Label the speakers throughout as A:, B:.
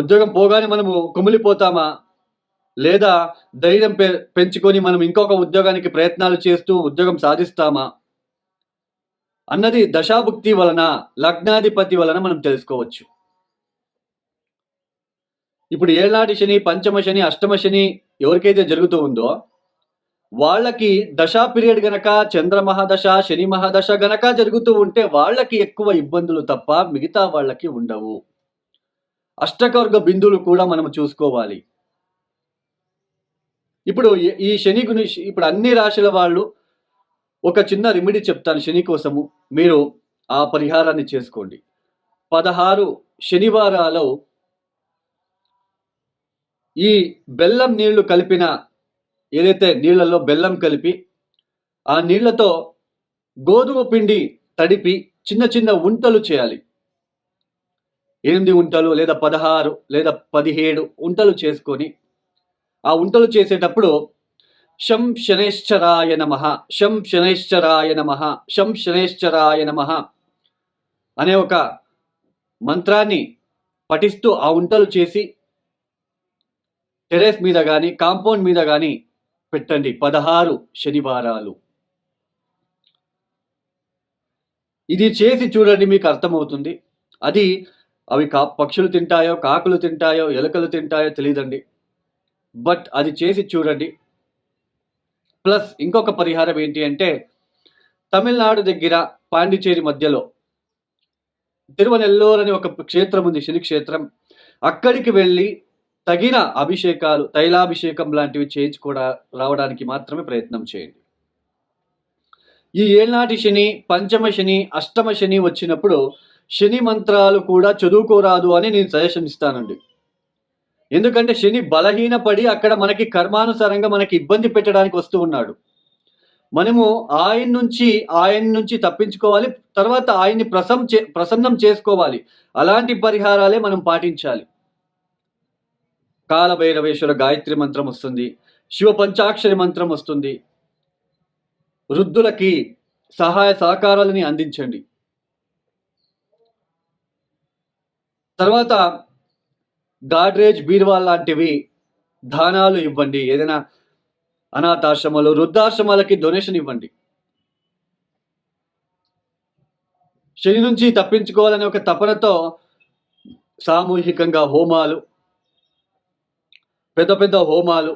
A: ఉద్యోగం పోగానే మనము కుమిలిపోతామా? లేదా ధైర్యం పె పెంచుకొని మనం ఇంకొక ఉద్యోగానికి ప్రయత్నాలు చేస్తూ ఉద్యోగం సాధిస్తామా? అన్నది దశాభుక్తి వలన లగ్నాధిపతి వలన మనం తెలుసుకోవచ్చు. ఇప్పుడు ఏళ్ళనాటి శని పంచమ శని అష్టమ శని ఎవరికైతే జరుగుతూ ఉందో వాళ్ళకి దశా పీరియడ్ గనక చంద్ర మహాదశ శని మహాదశ గనక జరుగుతూ ఉంటే వాళ్ళకి ఎక్కువ ఇబ్బందులు తప్ప మిగతా వాళ్ళకి ఉండవు. అష్టకవర్గ బిందువులు కూడా మనం చూసుకోవాలి. ఇప్పుడు ఈ- శని గురించి ఇప్పుడు అన్ని రాశుల వాళ్ళు ఒక చిన్న రెమెడీ చెప్తాను శని కోసము. మీరు ఆ పరిహారాన్ని చేసుకోండి. పదహారు శనివారాలు ఈ బెల్లం నీళ్ళు కలిపిన ఏదైతే నీళ్ళలో బెల్లం కలిపి ఆ నీళ్ళతో గోధుమ పిండి తడిపి చిన్న చిన్న ఉంటలు చేయాలి. ఎనిమిది ఉంటలు లేదా పదహారు లేదా పదిహేడు ఉంటలు చేసుకొని ఆ ఉంటలు చేసేటప్పుడు శం శనేశ్చరాయ నమ శం శనేశ్చరాయ నమ శం శనేశ్చరాయ నమ అనే ఒక మంత్రాన్ని పఠిస్తూ ఆ ఉంటలు చేసి టెరెస్ మీద కానీ కాంపౌండ్ మీద కానీ పెట్టండి. పదహారు శనివారాలు. ఇది చేసి చూడండి మీకు అర్థమవుతుంది. అది అవి కా పక్షులు తింటాయో కాకులు తింటాయో ఎలుకలు తింటాయో తెలియదండి బట్ అది చేసి చూడండి. ప్లస్ ఇంకొక పరిహారం ఏంటి అంటే తమిళనాడు దగ్గర పాండిచేరి మధ్యలో తిరువనెల్లూరు అని ఒక క్షేత్రం ఉంది శని క్షేత్రం. అక్కడికి వెళ్ళి తగిన అభిషేకాలు తైలాభిషేకం లాంటివి చేయించుకోవడా రావడానికి మాత్రమే ప్రయత్నం చేయండి. ఈ ఏనాటి శని పంచమ శని అష్టమ శని వచ్చినప్పుడు శని మంత్రాలు కూడా చదువుకోరాదు అని నేను సజెషన్ ఇస్తానండి. ఎందుకంటే శని బలహీనపడి అక్కడ మనకి కర్మానుసారంగా మనకి ఇబ్బంది పెట్టడానికి వస్తూ ఉన్నాడు. మనము ఆయన నుంచి ఆయన నుంచి తప్పించుకోవాలి తర్వాత ఆయన్ని ప్రసం చే ప్రసన్నం చేసుకోవాలి. అలాంటి పరిహారాలే మనం పాటించాలి. కాలభైరవేశ్వర గాయత్రి మంత్రం వస్తుంది శివ పంచాక్షరి మంత్రం వస్తుంది. వృద్ధులకి సహాయ సహకారాలని అందించండి. తర్వాత గాడ్రేజ్ బీర్వాల్ లాంటివి దానాలు ఇవ్వండి. ఏదైనా అనాథాశ్రమాలు వృద్ధాశ్రమాలకి డొనేషన్ ఇవ్వండి. శని నుంచి తప్పించుకోవాలనే ఒక తపనతో సామూహికంగా హోమాలు పెద్ద పెద్ద హోమాలు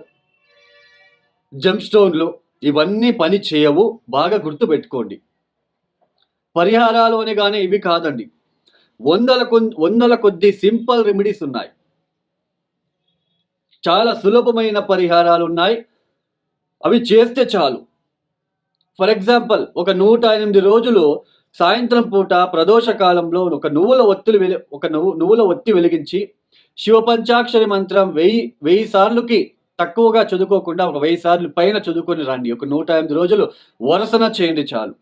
A: జంప్స్టోన్లు ఇవన్నీ పని చేయవు. బాగా గుర్తుపెట్టుకోండి. పరిహారాలు అని కానీ ఇవి కాదండి. వందల కొన్- వందల కొద్ది సింపుల్ రెమెడీస్ ఉన్నాయి. చాలా సులభమైన పరిహారాలు ఉన్నాయి. అవి చేస్తే చాలు. ఫర్ ఎగ్జాంపుల్ ఒక నూట ఎనిమిది రోజులు సాయంత్రం పూట ప్రదోష కాలంలో ఒక నువ్వుల ఒత్తులు వెలి ఒక నువ్వు నువ్వుల ఒత్తి వెలిగించి శివ పంచాక్షరి మంత్రం వెయ్యి వెయ్యి సార్లుకి తక్కువగా చదువుకోకుండా ఒక వెయ్యి సార్లు పైన చదువుకొని రండి. ఒక నూట ఎనిమిది రోజులు వరసన చేయండి చాలు.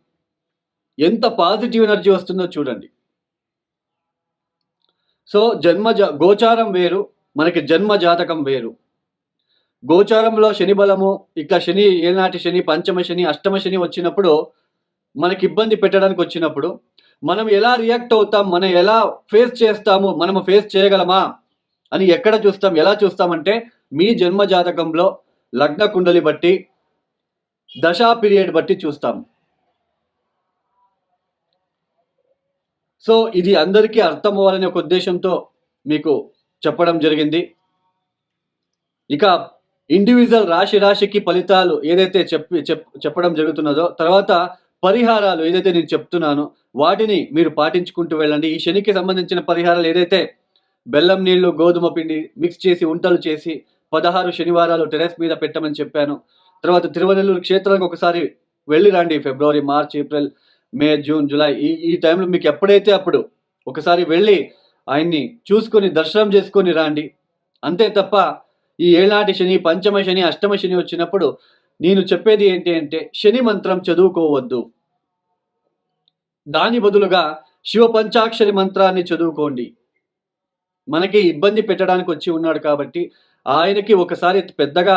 A: ఎంత పాజిటివ్ ఎనర్జీ వస్తుందో చూడండి. సో జన్మ జా- గోచారం వేరు మనకి జన్మ జాతకం వేరు. గోచారంలో శని బలము ఇక శని ఏనాటి శని పంచమ శని అష్టమ శని వచ్చినప్పుడు మనకి ఇబ్బంది పెట్టడానికి వచ్చినప్పుడు మనం ఎలా రియాక్ట్ అవుతాం మనం ఎలా ఫేస్ చేస్తాము మనం ఫేస్ చేయగలమా అని ఎక్కడ చూస్తాం ఎలా చూస్తామంటే మీ జన్మ జాతకంలో లగ్న కుండలి బట్టి దశా పీరియడ్ బట్టి చూస్తాం. సో ఇది అందరికీ అర్థం అవ్వాలనే ఒక ఉద్దేశంతో మీకు చెప్పడం జరిగింది. ఇక ఇండివిజువల్ రాశి రాశికి ఫలితాలు ఏదైతే చెప్పి చెప్ చెప్పడం జరుగుతున్నదో తర్వాత పరిహారాలు ఏదైతే నేను చెప్తున్నానో వాటిని మీరు పాటించుకుంటూ వెళ్ళండి. ఈ శనికి సంబంధించిన పరిహారాలు ఏదైతే బెల్లం నీళ్ళు గోధుమ పిండి మిక్స్ చేసి ఉంటలు చేసి పదహారు శనివారాలు టెరెస్ మీద పెట్టమని చెప్పాను. తర్వాత తిరువనెల్లూరు క్షేత్రానికి ఒకసారి వెళ్ళి రండి. February March April May June July ఈ ఈ టైంలో మీకు ఎప్పుడైతే అప్పుడు ఒకసారి వెళ్ళి ఆయన్ని చూసుకొని దర్శనం చేసుకొని రండి. అంతే తప్ప ఈ ఏనాటి శని పంచమ శని అష్టమ శని వచ్చినప్పుడు నేను చెప్పేది ఏంటి అంటే శని మంత్రం చదువుకోవద్దు. దాని బదులుగా శివ పంచాక్షరి మంత్రాన్ని చదువుకోండి. మనకి ఇబ్బంది పెట్టడానికి వచ్చి ఉన్నాడు కాబట్టి ఆయనకి ఒకసారి పెద్దగా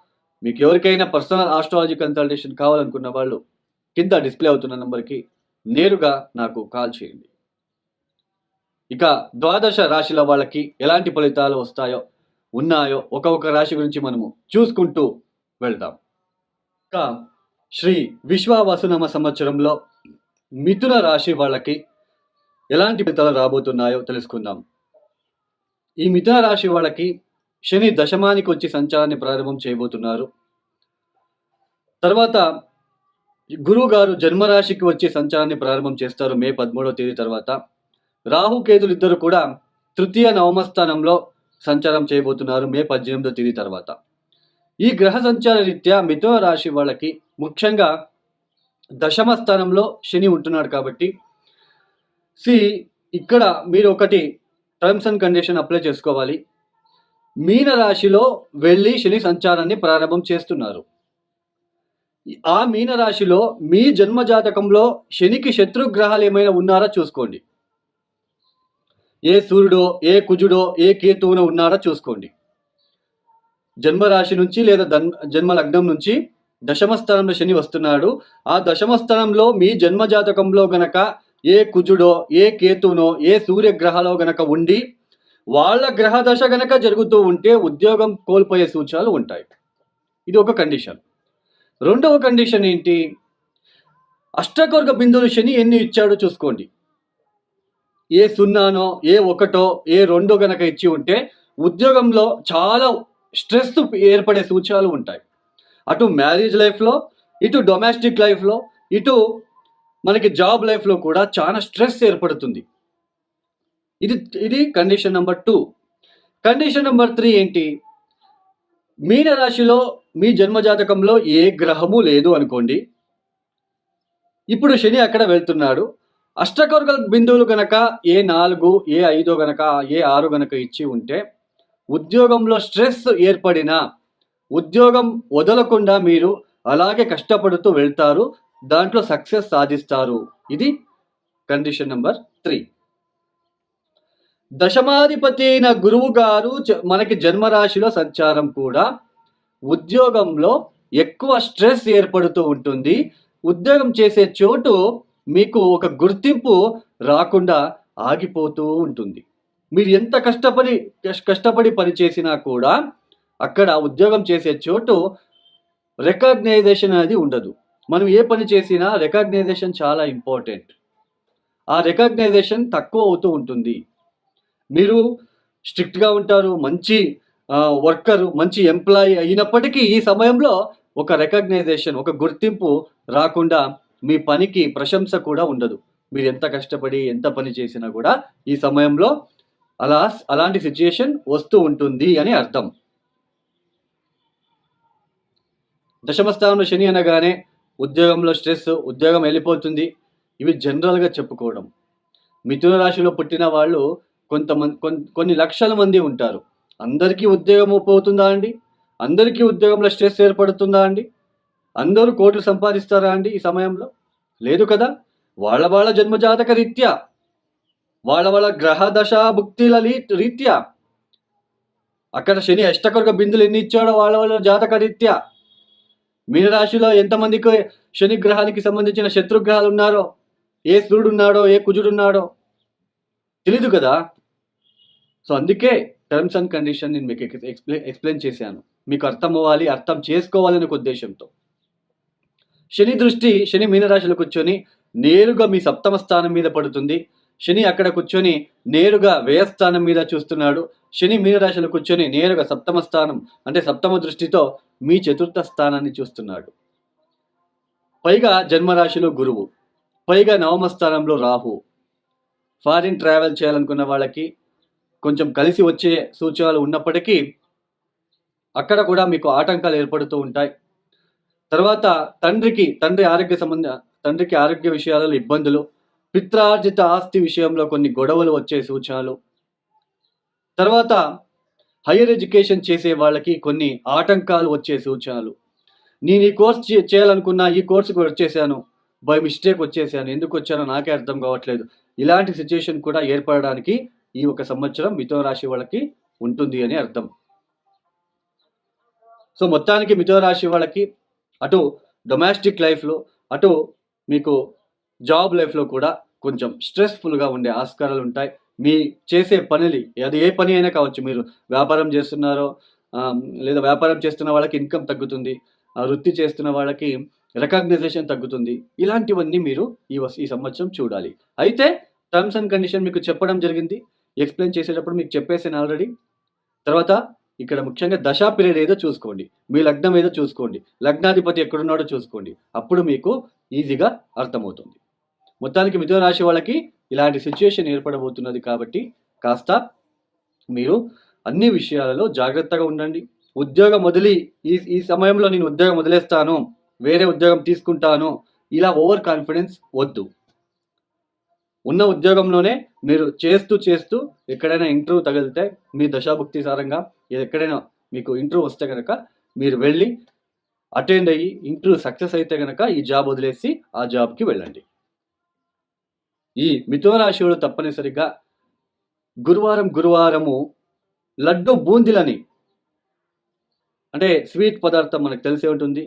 A: మీకు ఎవరికైనా పర్సనల్ ఆస్ట్రాలజీ కన్సల్టేషన్ కావాలనుకున్న వాళ్ళు కింద డిస్ప్లే అవుతున్న నెంబర్కి నేరుగా నాకు కాల్ చేయండి. ఇక ద్వాదశ రాశిల వాళ్ళకి ఎలాంటి ఫలితాలు వస్తాయో ఉన్నాయో ఒక్కొక్క రాశి గురించి మనము చూసుకుంటూ వెళ్దాం. ఇక శ్రీ విశ్వావసునామ సంవత్సరంలో మిథున రాశి వాళ్ళకి ఎలాంటి ఫలితాలు రాబోతున్నాయో తెలుసుకుందాం. ఈ మిథున రాశి వాళ్ళకి శని దశమానికి వచ్చి సంచారాన్ని ప్రారంభం చేయబోతున్నారు. తర్వాత గురువు గారు జన్మరాశికి వచ్చి సంచారాన్ని ప్రారంభం చేస్తారు మే పదమూడవ తేదీ తర్వాత. రాహుకేతులు ఇద్దరు కూడా తృతీయ నవమ స్థానంలో సంచారం చేయబోతున్నారు మే పద్దెనిమిదో తేదీ తర్వాత. ఈ గ్రహ సంచార రీత్యా మిథున రాశి వాళ్ళకి ముఖ్యంగా దశమ స్థానంలో శని ఉంటున్నాడు కాబట్టి సి ఇక్కడ మీరు ఒకటి టర్మ్స్ అండ్ కండిషన్ అప్లై చేసుకోవాలి. మీన రాశిలో వెళ్ళి శని సంచారాన్ని ప్రారంభం చేస్తున్నారు. ఆ మీన రాశిలో మీ జన్మ జాతకంలో శనికి శత్రుగ్రహాలు ఏమైనా ఉన్నారా చూసుకోండి. ఏ సూర్యుడో ఏ కుజుడో ఏ కేతువునో ఉన్నారా చూసుకోండి. జన్మరాశి నుంచి లేదా దన్ జన్మ లగ్నం నుంచి దశమస్థానంలో శని వస్తున్నాడు. ఆ దశమస్థానంలో మీ జన్మ జాతకంలో గనక ఏ కుజుడో ఏ కేతునో ఏ సూర్యగ్రహాలో గనక ఉండి వాళ్ళ గ్రహ దశ గనక జరుగుతూ ఉంటే ఉద్యోగం కోల్పోయే సూచనలు ఉంటాయి. ఇది ఒక కండిషన్. రెండవ కండిషన్ ఏంటి? అష్టకొర్గ బిందువులు శని ఎన్ని ఇచ్చాడో చూసుకోండి. ఏ సున్నానో ఏ ఒకటో ఏ రెండో గనక ఇచ్చి ఉంటే ఉద్యోగంలో చాలా స్ట్రెస్ ఏర్పడే సూచనలు ఉంటాయి. అటు మ్యారేజ్ లైఫ్లో ఇటు డొమెస్టిక్ లైఫ్లో ఇటు మనకి జాబ్ లైఫ్లో కూడా చాలా స్ట్రెస్ ఏర్పడుతుంది. ఇది ఇది condition number two condition number three ఏంటి? మీన రాశిలో మీ జన్మజాతకంలో ఏ గ్రహము లేదు అనుకోండి. ఇప్పుడు శని అక్కడ వెళ్తున్నాడు. అష్టకర్గ బిందువులు గనక ఏ నాలుగు ఏ ఐదో గనక ఏ ఆరు గనక ఇచ్చి ఉంటే ఉద్యోగంలో స్ట్రెస్ ఏర్పడిన ఉద్యోగం వదలకుండా మీరు అలాగే కష్టపడుతూ వెళ్తారు దాంట్లో సక్సెస్ సాధిస్తారు. ఇది కండిషన్ నెంబర్ త్రీ దశమాధిపతి అయిన గురువు గారు జ- మనకి జన్మరాశిలో సంచారం కూడా ఉద్యోగంలో ఎక్కువ స్ట్రెస్ ఏర్పడుతూ ఉంటుంది. ఉద్యోగం చేసే చోటు మీకు ఒక గుర్తింపు రాకుండా ఆగిపోతూ ఉంటుంది. మీరు ఎంత కష్టపడి కష్- కష్టపడి పని చేసినా కూడా అక్కడ ఉద్యోగం చేసే చోటు రికగ్నైజేషన్ అనేది ఉండదు. మనం ఏ పని చేసినా రికగ్నైజేషన్ చాలా ఇంపార్టెంట్. ఆ రికగ్నైజేషన్ తక్కువ అవుతూ ఉంటుంది. మీరు స్ట్రిక్ట్గా ఉంటారు మంచి వర్కర్ మంచి ఎంప్లాయీ అయినప్పటికీ ఈ సమయంలో ఒక రికగ్నైజేషన్ ఒక గుర్తింపు రాకుండా మీ పనికి ప్రశంస కూడా ఉండదు. మీరు ఎంత కష్టపడి ఎంత పని చేసినా కూడా ఈ సమయంలో అలా అలాంటి సిచ్యుయేషన్ వస్తూ ఉంటుంది అని అర్థం. దశమస్థానంలో శని అనగానే ఉద్యోగంలో స్ట్రెస్ ఉద్యోగం వెళ్ళిపోతుంది. ఇవి జనరల్గా చెప్పుకోవడం. మిథున రాశిలో పుట్టిన వాళ్ళు కొంతమంది కొన్ని లక్షల మంది ఉంటారు. అందరికీ ఉద్యోగం పోతుందా అండి? అందరికీ ఉద్యోగంలో స్ట్రెస్ ఏర్పడుతుందా అండి? అందరూ కోట్లు సంపాదిస్తారా అండి ఈ సమయంలో? లేదు కదా? వాళ్ళ వాళ్ళ జన్మజాతక రీత్యా వాళ్ళ వాళ్ళ గ్రహ దశ భుక్తిల లీ- రీత్యా అక్కడ శని అష్టకొరక బిందులు ఎన్ని ఇచ్చాడో వాళ్ళ వాళ్ళ జాతక రీత్యా మీనరాశిలో ఎంతమందికి శని గ్రహానికి సంబంధించిన శత్రుగ్రహాలు ఉన్నారో ఏ సూర్యుడు ఉన్నాడో ఏ కుజుడు ఉన్నాడో తెలీదు కదా? సో అందుకే టర్మ్స్ అండ్ కండిషన్ నేను మీకు ఎక్స్ప్లెయిన్ ఎక్స్ప్లెయిన్ చేశాను. మీకు అర్థం అవ్వాలి అర్థం చేసుకోవాలనే ఒక ఉద్దేశంతో. శని దృష్టి శని మీనరాశిలో కూర్చొని నేరుగా మీ సప్తమ స్థానం మీద పడుతుంది. శని అక్కడ కూర్చొని నేరుగా వ్యయస్థానం మీద చూస్తున్నాడు. శని మీనరాశిలో కూర్చొని నేరుగా సప్తమ స్థానం అంటే సప్తమ దృష్టితో మీ చతుర్థ స్థానాన్ని చూస్తున్నాడు. పైగా జన్మరాశిలో గురువు పైగా నవమ స్థానంలో రాహు. ఫారిన్ ట్రావెల్ చేయాలనుకున్న వాళ్ళకి కొంచెం కలిసి వచ్చే సూచనలు ఉన్నప్పటికీ అక్కడ కూడా మీకు ఆటంకాలు ఏర్పడుతూ ఉంటాయి. తర్వాత తండ్రికి తండ్రి ఆరోగ్య సంబంధ తండ్రికి ఆరోగ్య విషయాలలో ఇబ్బందులు పిత్రార్జిత ఆస్తి విషయంలో కొన్ని గొడవలు వచ్చే సూచనలు. తర్వాత హైయర్ ఎడ్యుకేషన్ చేసే వాళ్ళకి కొన్ని ఆటంకాలు వచ్చే సూచనలు. నేను ఈ కోర్స్ చే- చేయాలనుకున్నా ఈ కోర్సుకు వచ్చేసాను. బై మిస్టేక్ వచ్చేసాను. ఎందుకు వచ్చానో నాకే అర్థం కావట్లేదు. ఇలాంటి సిచ్యుయేషన్ కూడా ఏర్పడడానికి ఈ ఒక సంవత్సరం మిథున రాశి వాళ్ళకి ఉంటుంది అని అర్థం. సో మొత్తానికి మిథున రాశి వాళ్ళకి అటు డొమెస్టిక్ లైఫ్లో అటు మీకు జాబ్ లైఫ్లో కూడా కొంచెం స్ట్రెస్ఫుల్గా ఉండే ఆస్కారాలు ఉంటాయి. మీ చేసే పనులు అది ఏ పని అయినా కావచ్చు మీరు వ్యాపారం చేస్తున్నారో లేదా వ్యాపారం చేస్తున్న వాళ్ళకి ఇన్కమ్ తగ్గుతుంది ఆ వృత్తి చేస్తున్న వాళ్ళకి రికగ్నైజేషన్ తగ్గుతుంది ఇలాంటివన్నీ మీరు ఈ ఈ సంవత్సరం చూడాలి. అయితే టర్మ్స్ అండ్ కండిషన్ మీకు చెప్పడం జరిగింది. ఎక్స్ప్లెయిన్ చేసేటప్పుడు మీకు చెప్పేసాను ఆల్రెడీ. తర్వాత ఇక్కడ ముఖ్యంగా దశా పీరియడ్ ఏదో చూసుకోండి. మీ లగ్నం ఏదో చూసుకోండి. లగ్నాధిపతి ఎక్కడున్నాడో చూసుకోండి. అప్పుడు మీకు ఈజీగా అర్థమవుతుంది. మొత్తానికి మిథున రాశి వాళ్ళకి ఇలాంటి సిచ్యుయేషన్ ఏర్పడబోతున్నది కాబట్టి కాస్త మీరు అన్ని విషయాలలో జాగ్రత్తగా ఉండండి. ఉద్యోగం వదిలి ఈ ఈ సమయంలో నేను ఉద్యోగం వదిలేస్తాను వేరే ఉద్యోగం తీసుకుంటాను ఇలా ఓవర్ కాన్ఫిడెన్స్ వద్దు. ఉన్న ఉద్యోగంలోనే మీరు చేస్తూ చేస్తూ ఎక్కడైనా ఇంటర్వ్యూ తగిలితే మీ దశాభుక్తి సారంగా ఎక్కడైనా మీకు ఇంటర్వ్యూ వస్తే కనుక మీరు వెళ్ళి అటెండ్ అయ్యి ఇంటర్వ్యూ సక్సెస్ అయితే కనుక ఈ జాబ్ వదిలేసి ఆ జాబ్కి వెళ్ళండి. ఈ మిథునరాశివుడు తప్పనిసరిగా గురువారం గురువారము లడ్డు బూందీలని అంటే స్వీట్ పదార్థం మనకు తెలిసే ఉంటుంది.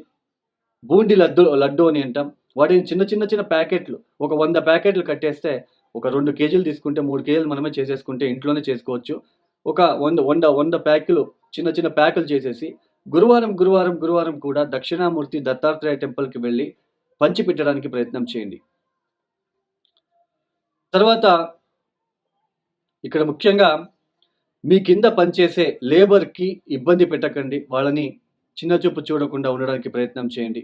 A: బూందీ లడ్డు లడ్డు అని అంటాం. వాటిని చిన్న చిన్న చిన్న ప్యాకెట్లు ఒక వంద ప్యాకెట్లు కట్టేస్తే ఒక రెండు కేజీలు తీసుకుంటే మూడు కేజీలు మనమే చేసేసుకుంటే ఇంట్లోనే చేసుకోవచ్చు. ఒక వంద వంద వంద ప్యాకులు చిన్న చిన్న ప్యాకులు చేసేసి గురువారం గురువారం గురువారం కూడా దక్షిణామూర్తి దత్తాత్రేయ టెంపుల్కి వెళ్ళి పంచిపెట్టడానికి ప్రయత్నం చేయండి. తర్వాత ఇక్కడ ముఖ్యంగా మీ కింద పనిచేసే లేబర్కి ఇబ్బంది పెట్టకండి. వాళ్ళని చిన్న చూపు చూడకుండా ఉండడానికి ప్రయత్నం చేయండి.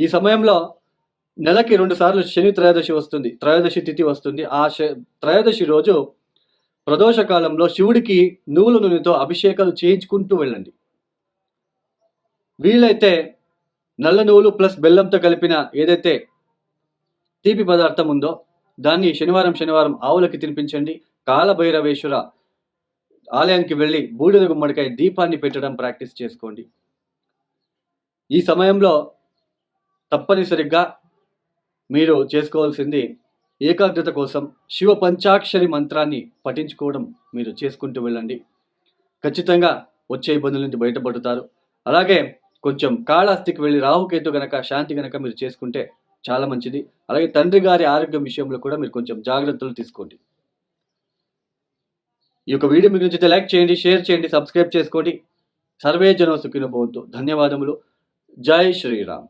A: ఈ సమయంలో నెలకి రెండు సార్లు శని త్రయోదశి వస్తుంది. త్రయోదశి తిథి వస్తుంది. ఆ శ- త్రయోదశి రోజు ప్రదోష కాలంలో శివుడికి నువ్వుల నూనెతో అభిషేకాలు చేయించుకుంటూ వెళ్ళండి. వీలైతే నల్ల నువ్వులు ప్లస్ బెల్లంతో కలిపిన ఏదైతే తీపి పదార్థం ఉందో దాన్ని శనివారం శనివారం ఆవులకి తినిపించండి. కాలభైరవేశ్వర ఆలయానికి వెళ్ళి బూడిద గుమ్మడికాయ దీపాన్ని పెట్టడం ప్రాక్టీస్ చేసుకోండి. ఈ సమయంలో తప్పనిసరిగా మీరు చేసుకోవాల్సింది ఏకాగ్రత కోసం శివ పంచాక్షరి మంత్రాన్ని పఠించుకోవడం మీరు చేసుకుంటూ వెళ్ళండి. ఖచ్చితంగా వచ్చే ఇబ్బందుల నుంచి బయటపడతారు. అలాగే కొంచెం కాళహస్తికి వెళ్ళి రాహుకేతు గనక శాంతి గనక మీరు చేసుకుంటే చాలా మంచిది. అలాగే తండ్రి గారి ఆరోగ్యం విషయంలో కూడా మీరు కొంచెం జాగ్రత్తలు తీసుకోండి. ఈ యొక్క వీడియో మీకు నచ్చితే లైక్ చేయండి షేర్ చేయండి సబ్స్క్రైబ్ చేసుకోండి. సర్వే జనో సుఖిన భవంతు. ధన్యవాదములు. జై శ్రీరామ్.